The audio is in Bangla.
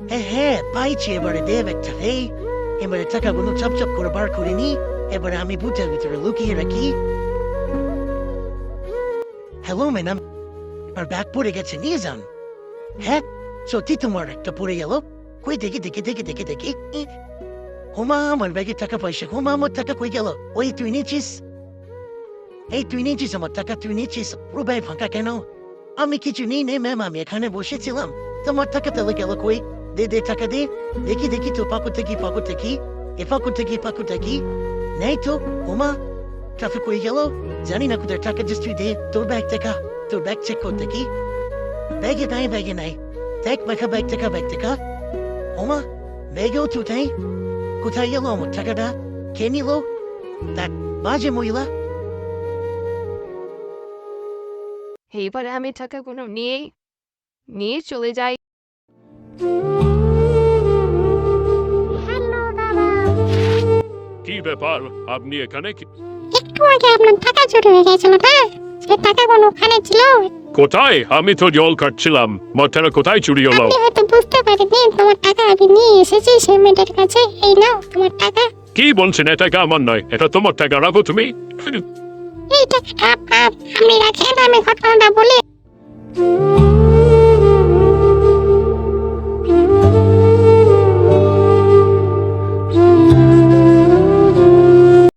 হ্যাঁ হ্যাঁ পাইছি এবারে, দেব একটা রে এবারে টাকাগুলো চপ চপ করে বার করে নি। এবারে আমি বুটের ভিতরে লুকিয়ে রাখি। হ্যালো ম্যাডাম আমার ব্যাগ পড়ে গেছে, নিয়ে যান। হ্যাঁ সত্যি তোমার একটা পড়ে গেল। কই দেখি দেখি দেখি দেখি দেখি। হোমা, আমার ব্যাগে টাকা পয়সা। হোমা, আমার টাকা কই গেল? ওই তুই নিয়েছিস? এই তুই নিয়েছিস আমার টাকা, তুই নিয়েছিস? ব্যাগ ফাঁকা কেন? আমি কিছু নেই নে ম্যাম আমি এখানে বসেছিলাম। তোমার টাকা তাহলে গেল কই? দে দে, টাকা দে। দেখি দেখি তো পাকুতে কি পাকুতে কি এ পাকুতে কি পাকুতে কি নেই তো, ওমা ট্রাফিক হয়ে গেল? জানি না কোথায়। টাকা তুই দে। তোর ব্যাগ টাকা, তোর ব্যাগ চেক করতে কি ব্যাগে নাই ব্যাগে নাই। দেখ দেখা ব্যাগ টাকা ব্যাগ টাকা। ওমা ব্যাগেও তো নেই। কোথায় গেল আমার টাকাটা? কে নিল? দেখ, বাজে মহিলা। এইবারে আমি টাকাগুলো নিয়ে নিয়ে চলে যাই। কি ব্যাপার? আপনি এখানে কি- একটু আগে আপনার টাকা চুরি হয়ে গেছিল না? সেই টাকাগুলো ওখানে ছিল। কোথায়? আমি তো জল কাটছিলাম মোটরটা কোথায় চুরি হলো? আপনি হয়তো বুঝতে পারেননি তোমার টাকা আমি নিয়ে এসেছি সেই মেয়েটার কাছে। এই নাও তোমার টাকা। কি বলছেন? এটা আমার নয় এটা তোমার টাকা রাখো তুমি? এই টাকাটা আপনার আপনি রাখেন আমি ঘটনাটা বলি।